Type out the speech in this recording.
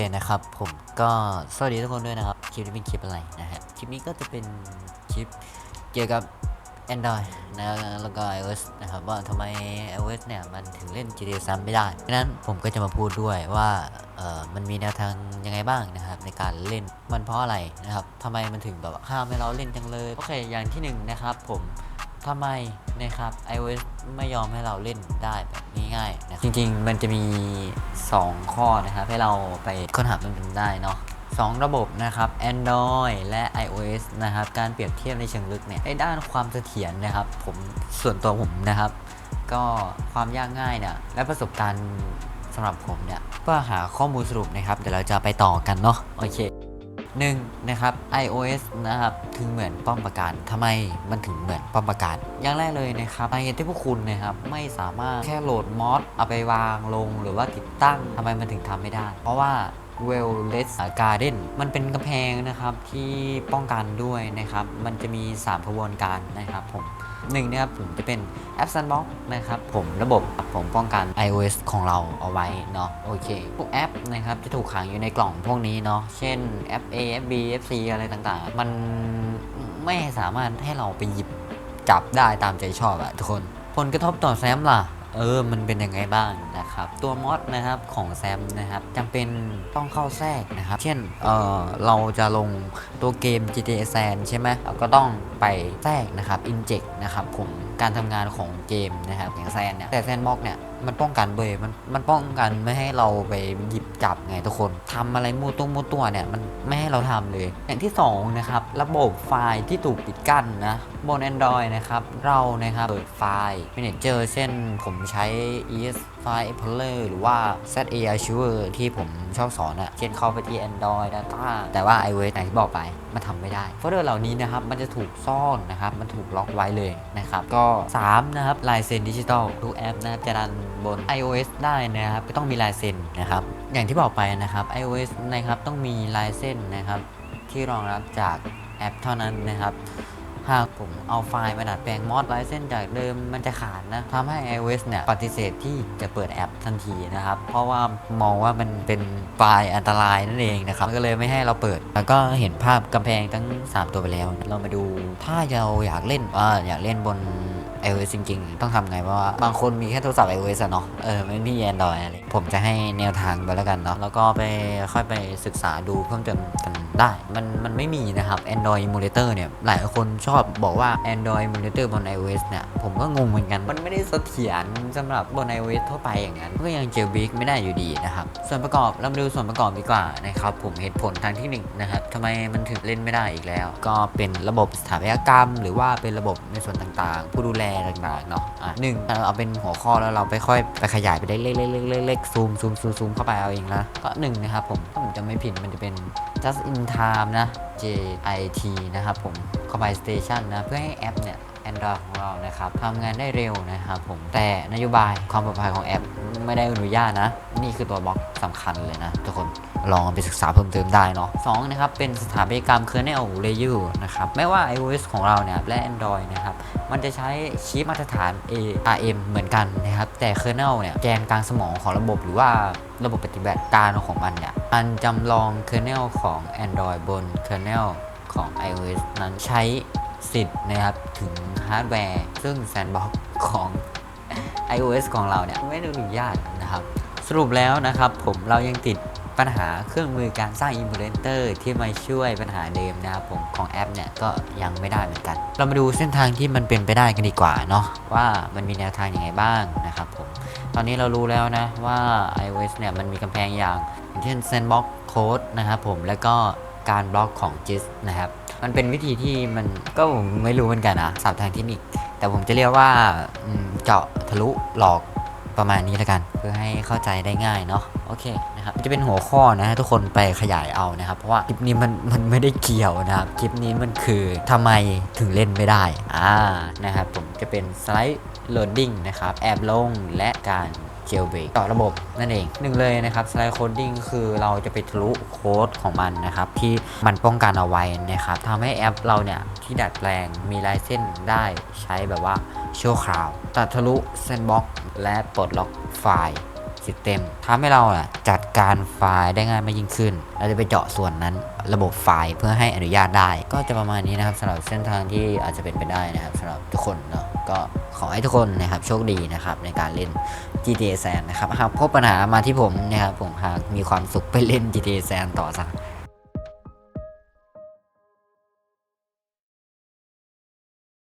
เคนะครับผมก็สวัสดีทุกคนด้วยนะครับ คลิปนี้เป็นคลิปอะไรนะฮะคลิปนี้ก็จะเป็นคลิปเกี่ยวกับ Android นะแล้วก็ iOS นะครับว่าทำไม iOS เนี่ยมันถึงเล่น GTA ซ้ำไม่ได้ดังนั้นผมก็จะมาพูดด้วยว่าเออมันมีแนวทางยังไงบ้างนะครับในการเล่นมันเพราะอะไรนะครับทำไมมันถึงแบบห้ามให้เราเล่นจังเลยโอเคอย่างที่หนึ่งนะครับผม ทำไมนะครับ iOS ไม่ยอมให้เราเล่นได้แบบง่ายๆนะจริงๆ มันจะมี 2 ข้อนะครับ ให้เราไปค้นหามันได้เนาะสองระบบนะครับ Android และ iOS นะครับ การเปรียบเทียบในเชิงลึกเนี่ยในด้านความเสถียรนะครับ ผมส่วนตัวผมนะครับ ก็ความยากง่ายเนี่ยและประสบการณ์สำหรับผมเนี่ยก็หาข้อมูลสรุปนะครับ เดี๋ยวเราจะไปต่อกันเนาะโอเค หนึ่งนะครับ iOS นะครับถึงเหมือนป้อมประการทำไมมันถึงเหมือนป้อมประการ อย่างแรกเลยนะครับในที่พวกคุณนะครับไม่สามารถแค่โหลดมอดเอาไปวางลงหรือว่าติดตั้งทำไมมันถึงทำไม่ได้ เพราะว่า w e l l e s s Garden มันเป็นกำแพงนะครับที่ป้องกันด้วยนะครับ มันจะมี 3 กระบวนการนะครับผมหนึ่งนะครับผมจะเป็นแอป Sandbox นะครับผมระบบผมป้องกัน iOS ของเราเอาไว้เนาะโอเคพวกแอปนะครับจะถูกขังอยู่ในกล่องพวกนี้เนาะเช่นแอป A F B F C อะไรต่างๆ มันไม่สามารถให้เราไปหยิบจับได้ตามใจชอบอะทุกคน ผลกระทบต่อแซมล่ะ เออมันเป็นยังไงบ้างนะครับ ตัวมอดนะครับของแซมนะครับจำเป็นต้องเข้าแทรกนะครับ เช่นเออเราจะลงตัวเกม GTA San ใช่ไหมเราก็ต้องไปแทรกนะครับ inject นะครับผมการทำงานของเกมนะครับอย่างแซนเนี่ยแต่แซนบ็อกเนี่ย มันป้องกันเบยมันมันป้องกันไม่ให้เราไปหยิบจับไงทุกคนทำอะไรมั่ตุ้งมั่ตัวเนี่ยมันไม่ให้เราทำเลย อย่างที่สองนะครับระบบไฟล์ที่ถูกปิดกั้นนะบน Android นะครับเรานะครับเปิดไฟล์ Manager เช่นผมใช้ ES File Explorer หรือว่า ZA Archiver ที่ผมชอบสอนอะเช่นเข้าไปที่ Android Data แต่ว่า iOS อย่างที่บอกไปมันทำไม่ได้โฟลเดอร์เหล่านี้นะครับมันจะถูกซ่อนนะครับมันถูกล็อกไว้เลยนะครับก็ 3 นะครับลายเซ็นดิจิตอลทุกแอปนะครับจะดันบน iOS ได้นะครับก็ต้องมีลายเซ็นนะครับ อย่างที่บอกไปนะครับ iOS นะครับต้องมีลายเส้นนะครับ ที่รองรับจากแอปเท่านั้นนะครับ หากผมเอาไฟล์มาดัดแปลงมอดลายเส้นจากเดิมมันจะขาดนะทำให้ iOS เนี่ยปฏิเสธที่จะเปิดแอปทันทีนะครับ เพราะว่ามองว่ามันเป็นไฟล์อันตรายนั่นเองนะครับก็เลยไม่ให้เราเปิด แล้วก็เห็นภาพกำแพงทั้ง 3 ตัวไปแล้ว เรามาดูถ้าเราอยากเล่นอ่าอยากเล่นบน iOS จริงๆ ต้องทำไงเพราะว่าบางคนมีแค่โทรศัพท์ iOS อะเนาะเออไม่มี Android อะไรผมจะให้แนวทางไปแล้วกันเนาะแล้วก็ไปค่อยไปศึกษาดูเพิ่มเติมกัน ได้ มันมันไม่มีนะครับ Android Emulator เนี่ย หลายคนชอบบอกว่า Android Emulator บน iOS เนี่ย ผมก็งงเหมือนกัน มันไม่ได้เสถียรสำหรับบน iOS ทั่วไปอย่างนั้น ก็ยังเจลบิกไม่ได้อยู่ดีนะครับ ส่วนประกอบเรามาดูส่วนประกอบดีกว่านะครับ ผมเหตุผลทางที่หนึ่งนะครับทำไมมันถึงเล่นไม่ได้อีกแล้ว ก็เป็นระบบสถาปัตยกรรม หรือว่าเป็นระบบในส่วนต่างๆ ผู้ดูแลต่างๆเนาะอะหนึ่งเราเอาเป็นหัวข้อแล้วเราไปค่อยไปขยายไปได้เล็กๆๆๆๆซูมซูมซูมซูมเข้าไปเอาเองนะก็หนึ่งนะครับผมถ้าผมจำไม่ผิดมันจะเป็น just in time นะ JIT นะครับผม Combine Station นะ เพื่อให้แอปเนี่ย Android ของเรานะครับทำงานได้เร็วนะครับผมแต่นโยบายความปลอดภัยของแอปไม่ได้อนุญาตนะ นี่คือตัวบล็อกสำคัญเลยนะ ทุกคนลองไปศึกษาเพิ่มเติมได้เนาะสองนะครับ เป็นสถาปัตยกรรม kernel layer นะครับไม่ว่า iOS ของเราเนี่ยและ Android นะครับ มันจะใช้ชิปมาตรฐาน ARM เหมือนกันนะครับ แต่ kernel เนี่ยแกนกลางสมองของระบบหรือว่าระบบปฏิบัติการของมันเนี่ยมันจำลอง kernel ของ Android บน kernel ของ iOS นั้นใช้ สิทธิ์นะครับถึงฮาร์ดแวร์ซึ่ง Sandbox ของ iOS ของเราเนี่ยไม่ได้อนุญาตนะครับ สรุปแล้วนะครับผมเรายังติดปัญหาเครื่องมือการสร้าง Emulator ที่มาช่วยปัญหาเดิมนะครับผมของแอปเนี่ยก็ยังไม่ได้เหมือนกัน เรามาดูเส้นทางที่มันเป็นไปได้กันดีกว่าเนาะว่ามันมีแนวทางยังไงบ้างนะครับผมตอนนี้เรารู้แล้วนะว่า iOS เนี่ยมันมีกำแพงอย่างอย่างเช่น Sandbox Code นะครับผมแล้วก็การบล็อกของ JIS นะครับ มันเป็นวิธีที่มันก็ผมไม่รู้เหมือนกันนะศัพท์ทางเทคนิค แต่ผมจะเรียกว่าเจาะทะลุหลอกประมาณนี้แล้วกัน เพื่อให้เข้าใจได้ง่ายเนาะโอเคนะครับจะเป็นหัวข้อนะทุกคนไปขยายเอานะครับ เพราะว่าคลิปนี้มันมันไม่ได้เกี่ยวนะครับ คลิปนี้มันคือทำไมถึงเล่นไม่ได้อ่านะครับผมจะเป็นสไลด์โหลดดิ้งนะครับ แอบลงและการ เจลเบรกต่อระบบนั่นเองหนึ่งเลยนะครับสไลด์โคดดิ้งคือเราจะไปทะลุโค้ดของมันนะครับ ที่มันป้องกันเอาไว้นะครับทำให้แอปเราเนี่ยที่ดัดแปลงมีลายเส้นได้ใช้แบบว่าชั่วคราว ตัดทะลุเซนบ็อกและปลดล็อกไฟล์ซิสเต็มทำให้เราจัดการไฟล์ได้ง่ายมากยิ่งขึ้น เราจะไปเจาะส่วนนั้นระบบไฟล์เพื่อให้อนุญาตได้ ก็จะประมาณนี้นะครับสำหรับเส้นทางที่อาจจะเป็นไปได้นะครับสำหรับทุกคนเนาะ ก็ขอให้ทุกคนนะครับโชคดีนะครับในการเล่น GTA San นะครับหากพบปัญหามาที่ผมนะครับผมหากมีความสุขไปเล่น GTA San ต่อสัก